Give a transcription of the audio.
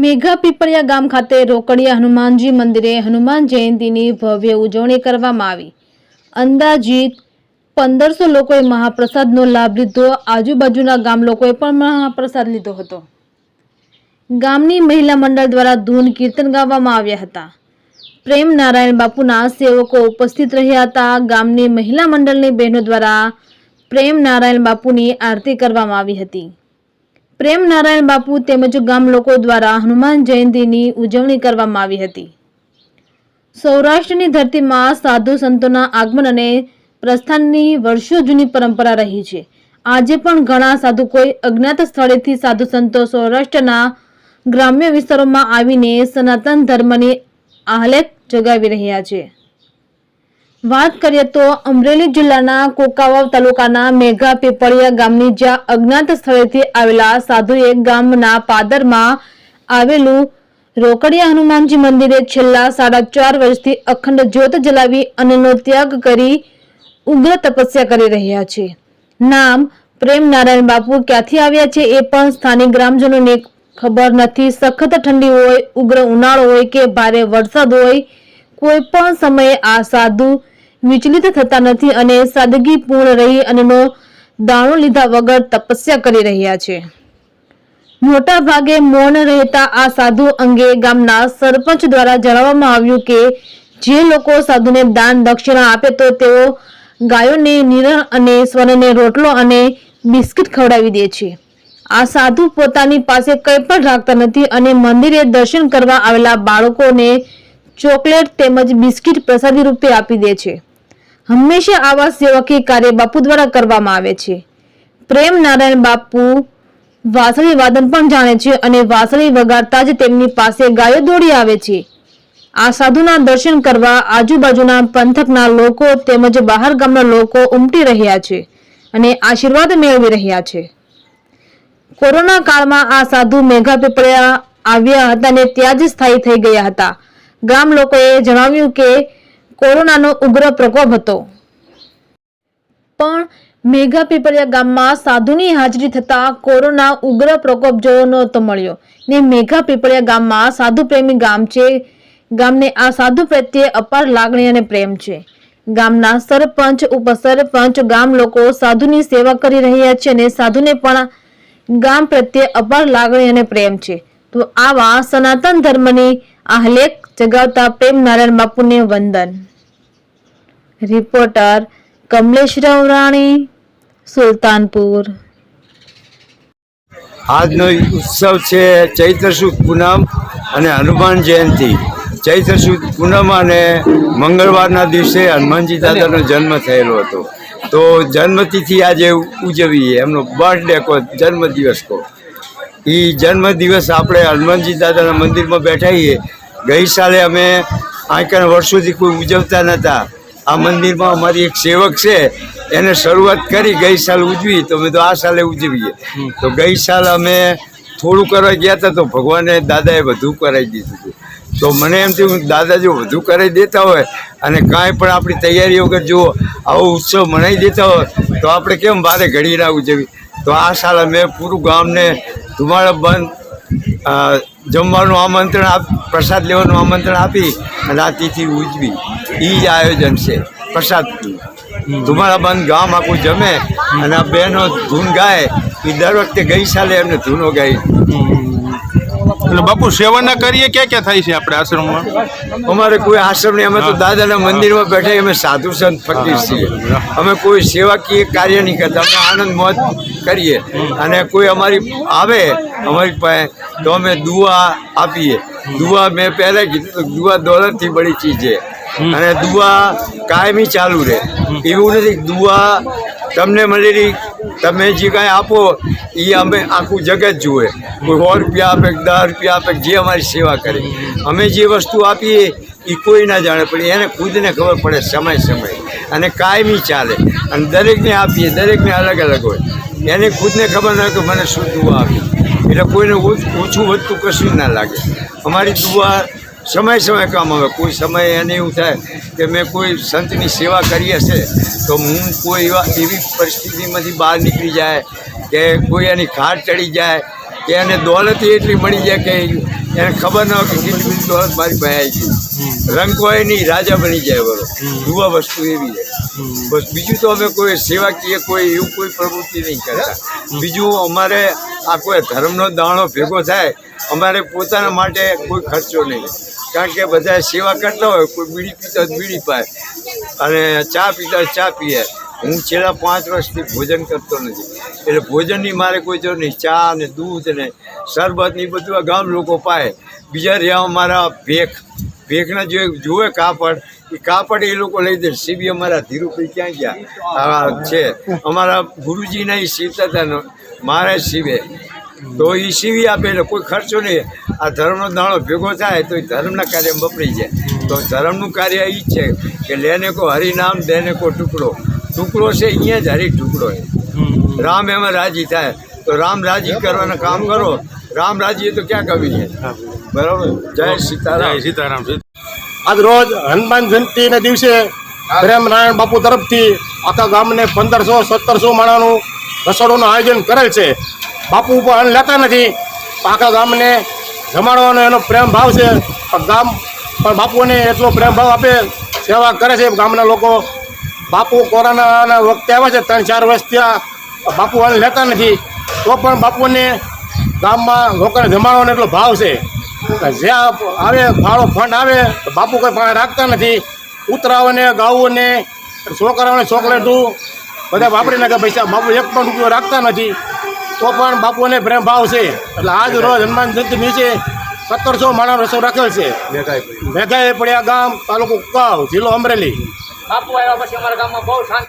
મેઘા પીપળિયા ગામ ખાતે રોકડિયા હનુમાનજી મંદિરે હનુમાન જયંતીની ભવ્ય ઉજવણી કરવામાં આવી. અંદાજિત પંદરસો લોકોએ મહાપ્રસાદનો લાભ લીધો. આજુબાજુના ગામ લોકોએ પણ મહાપ્રસાદ લીધો હતો. ગામની મહિલા મંડળ દ્વારા ધૂન કીર્તન ગાવામાં આવ્યા હતા. પ્રેમ નારાયણ બાપુના સેવકો ઉપસ્થિત રહ્યા હતા. ગામની મહિલા મંડળની બહેનો દ્વારા પ્રેમ નારાયણ બાપુની આરતી કરવામાં આવી હતી. પ્રેમ નારાયણ બાપુ તેમજ ગામ લોકો દ્વારા હનુમાન જયંતીની ઉજવણી કરવામાં આવી હતી. સૌરાષ્ટ્રની ધરતીમાં સાધુ સંતોના આગમન અને પ્રસ્થાનની વર્ષો જૂની પરંપરા રહી છે. આજે પણ ઘણા સાધુ કોઈ અજ્ઞાત સ્થળેથી સાધુ સંતો સૌરાષ્ટ્રના ગ્રામ્ય વિસ્તારોમાં આવીને સનાતન ધર્મની આહલેખ જગાવી રહ્યા છે. વાત કરીએ તો અમરેલી જિલ્લાના કોકાવાવ તાલુકાના મેઘા પીપળિયા ગામની જ્યાં અજ્ઞાત સ્થળેથી આવેલા સાધુએ ગામના પાદરમાં આવેલું રોકડિયા હનુમાનજી મંદિરે છેલ્લા સાડા ચાર વર્ષથી અખંડ જ્યોત જલાવી અન્નનો ત્યાગ કરી ઉગ્ર તપસ્યા કરી રહ્યા છે. નામ પ્રેમ નારાયણ બાપુ ક્યાંથી આવ્યા છે એ પણ સ્થાનિક ગ્રામજનોને ખબર નથી. સખત ઠંડી હોય, ઉગ્ર ઉનાળો હોય કે ભારે વરસાદ હોય કોઈ પણ સમયે આ સાધુ વિચલિત થતા નથી અને સાદગીપૂર્ણ રહી અન્નનો દાણો લીધા વગર તપસ્યા કરી રહ્યા છે. મોટા ભાગે મૌન રહેતા આ સાધુ અંગે ગામના સરપંચ દ્વારા જણાવવામાં આવ્યું કે, જે લોકો સાધુને દાન દક્ષિણા આપે તો તેઓ ગાયોને નિરણ અને સ્વરને રોટલો અને બિસ્કિટ ખવડાવી દે છે. આ સાધુ પોતાની પાસે કંઈ પણ રાખતા નથી અને મંદિરે દર્શન કરવા આવેલા બાળકોને ચોકલેટ તેમજ બિસ્કિટ પ્રસાદી રૂપે આપી દે છે. હંમેશા આવા સેવકી કાર્ય બાપુ દ્વારા કરવામાં આવે છે. પ્રેમ નારાયણ બાપુ વાંસળી વાદન પણ જાણે છે અને વાંસળી વગાડતા જ તેમની પાસે ગાયો દોડી આવે છે. આ સાધુના દર્શન કરવા આજુબાજુના પંથકના લોકો તેમજ બહાર ગામના લોકો ઉમટી રહ્યા છે અને આશીર્વાદ મેળવી રહ્યા છે. કોરોના કાળમાં આ સાધુ મેઘા પીપળિયા આવ્યા હતા અને ત્યાં જ સ્થાયી થઈ ગયા હતા. ગામ લોકોએ જણાવ્યું કે કોરોનાનો ઉગ્ર પ્રકોપ હતો. પણ મેઘા પીપળિયા ગામમાં સાધુની હાજરી થતા કોરોના ઉગ્ર પ્રકોપ જોવો નહોતો મળ્યો ને મેઘા પીપળિયા ગામમાં સાધુ પ્રેમી ગામ છે. ગામને આ સાધુ પ્રત્યે અપાર લાગણી અને પ્રેમ છે. ગામના સરપંચ, ઉપસરપંચ, ગામ લોકો સાધુની સેવા કરી રહ્યા છે અને સાધુને પણ ગામ પ્રત્યે અપાર લાગણી અને પ્રેમ છે. તો આવા સનાતન ધર્મની આહલેખ જગાવતા પ્રેમ નારાયણ બાપુને વંદન. રિપોર્ટર કમલેશ રાવરાણી સુલતાનપુર. આજનો ઉત્સવ છે ચૈત્ર સુદ પૂનમ અને હનુમાન જયંતિ. ચૈત્ર સુદ પૂનમ અને મંગળવારના દિવસે હનુમાનજી દાદાનો જન્મ થયેલો હતો. તો જન્મતિથિ આજે ઉજવીએ, એમનો બર્થડે કહો જન્મદિવસ કહો એ જન્મદિવસ આપણે હનુમાનજી દાદાના મંદિરમાં બેઠાઈએ ગઈ સાલે અમે આંકણ વર્ષોથી કોઈ ઉજવતા નહોતા આ મંદિરમાં અમારી એક સેવક છે, એને શરૂઆત કરી ગઈ સાલ ઉજવી, તો અમે તો આ સાલે ઉજવીએ. તો ગઈ સાલ અમે થોડું કરવા ગયા હતા, તો ભગવાને દાદાએ વધુ કરાવી દીધું હતું. તો મને એમ થયું, દાદા જો વધુ કરાવી દેતા હોય અને કાંઈ પણ આપણી તૈયારી વગર જો આવો ઉત્સવ મનાવી દેતા હોય, તો આપણે કેમ બારે ઘડી ના ઉજવી તો આ સાલ અમે પૂરું ગામને ધુમાડા બંધ જમવાનું આમંત્રણ આપ પ્રસાદ લેવાનું આમંત્રણ આપી અને આ તિથિ ઉજવી. એ જ આયોજન છે પ્રસાદનું. ધુમાડા બંધ ગામ આખું જમે અને આ બહેનો ધૂન ગાય. એ દર વખતે ગઈ સાલે એમને ધૂનો ગાઈ એટલે બાપુ સેવાના કરીએ ક્યાં ક્યાં થાય છે આપણે આશ્રમમાં? અમારે કોઈ આશ્રમ નહીં અમે તો દાદાના મંદિરમાં બેઠા અમે સાધુ સંત ફકીર છીએ. અમે કોઈ સેવાકીય કાર્ય નહીં કરતા અમે આનંદ મોજ કરીએ. અને કોઈ અમારી આવે અમારી પાસે તો અમે દુઆ આપીએ. દુઆ મેં પહેલાં કીધું દુઆ દોલતથી બળી ચીજ છે. અને દુઆ કાયમી ચાલુ રહે. એવું નથી દુઆ તમને મળેલી તમે જે કાંઈ આપો એ અમે આખું જગત જુએ. કોઈ સો રૂપિયા આપે કે દસ રૂપિયા આપે જે અમારી સેવા કરે. અમે જે વસ્તુ આપીએ એ કોઈ ના જાણે પણ એને ખુદને ખબર પડે સમય સમય. અને કાયમી ચાલે. અને દરેકને આપીએ દરેકને અલગ અલગ હોય. એને ખુદને ખબર ન હોય કે મને શું દુઆ આપી. એટલે કોઈને ઓછું વધતું કશું ના લાગે. અમારી દુઆ સમય સમય કામ આવે. કોઈ સમય એને એવું થાય કે મેં કોઈ સંતની સેવા કરી હશે તો હું કોઈ એવા એવી પરિસ્થિતિમાંથી બહાર નીકળી જાય કે કોઈ એની ખાટ ચડી જાય કે એને દોલત એટલી મળી જાય કે એને ખબર ન હોય કે કેટલી બધી દોલત મારી પાસે આવી ગઈ. રંગ હોય નહીં રાજા બની જાય બરો યુવા વસ્તુ એવી છે. બસ બીજું તો અમે કોઈ સેવાકીય કોઈ એવું કોઈ પ્રવૃત્તિ નહીં કરતા. બીજું અમારે આ કોઈ ધર્મનો દાણો ભેગો થાય અમારે પોતાના માટે કોઈ ખર્ચો નહીં. કારણ કે બધા સેવા કરતા હોય કોઈ બીડી પીતા બીડી પાય. અને ચા પીતા ચા પીએ. હું છેલ્લા પાંચ વર્ષથી ભોજન કરતો નથી. એટલે ભોજનની મારે કોઈ જરૂર નહીં. ચા ને દૂધ ને શરબત ને બધું આ ગામ લોકો પાય. બીજા રહ્યા મારા ભેખ. ભેખના જે જુએ કાપડ, એ કાપડ એ લોકો લઈ દે. સીબી અમારા ધીરુભાઈ ક્યાં ગયા? છે. અમારા ગુરુજીના એ સીવતા હતા મારે સીવે. તો એ સીવી આપે એટલે કોઈ ખર્ચો નહીં. આ ધર્મનો દાણો ભેગો થાય તો એ ધર્મના કાર્યમાં વપરાઈ જાય. તો ધર્મનું કાર્ય એ જ છે કે લેને કો હરિનામ, દેને કો ટુકડો. ટુકડો છે અહીંયા જ હરી ટુકડો રામ એમાં રાજી થાય. તો રામ રાજી કરવાના કામ કરો. રામ રાજી તો ક્યાં કવિ છે? બરાબર? જય સીતારામ જય સીતારામ. આજ રોજ હનુમાન જયંતિના દિવસે પ્રેમનારાયણ બાપુ તરફથી આખા ગામને પંદરસો સત્તરસો માણાનું રસોડુંનું આયોજન કરેલ છે. બાપુ ઉપર અન્ન લેતા નથી. આખા ગામને જમાડવાનો એનો પ્રેમ ભાવ છે. પણ ગામ પણ બાપુને એટલો પ્રેમ ભાવ આપે સેવા કરે છે ગામના લોકો. બાપુ કોરોનાના વખતે આવે છે ત્રણ ચાર વર્ષ ત્યાં બાપુ અન્ન લેતા નથી. તો પણ બાપુને ગામમાં લોકોને જમાડવાનો એટલો ભાવ છે. જે આવે ફાળો ફંડ આવે તો બાપુ કોઈ પાસે રાખતા નથી. ઉતરાઓને ગાઉને છોકરાઓને ચોકલેટું બધા વાપરી નાખે પૈસા બાપુ એક પણ રૂપિયો રાખતા નથી. તો પણ બાપુને પ્રેમ ભાવ છે. એટલે આજ રોજ હનુમાન જયંતિ નીચે સત્તરસો માણસ રસો રાખેલ છે. મેઘાએ પડ્યા. ગામ તાલુકો કાવ જિલ્લો અમરેલી. બાપુ આવ્યા પછી અમારા ગામમાં બહુ શાંતિ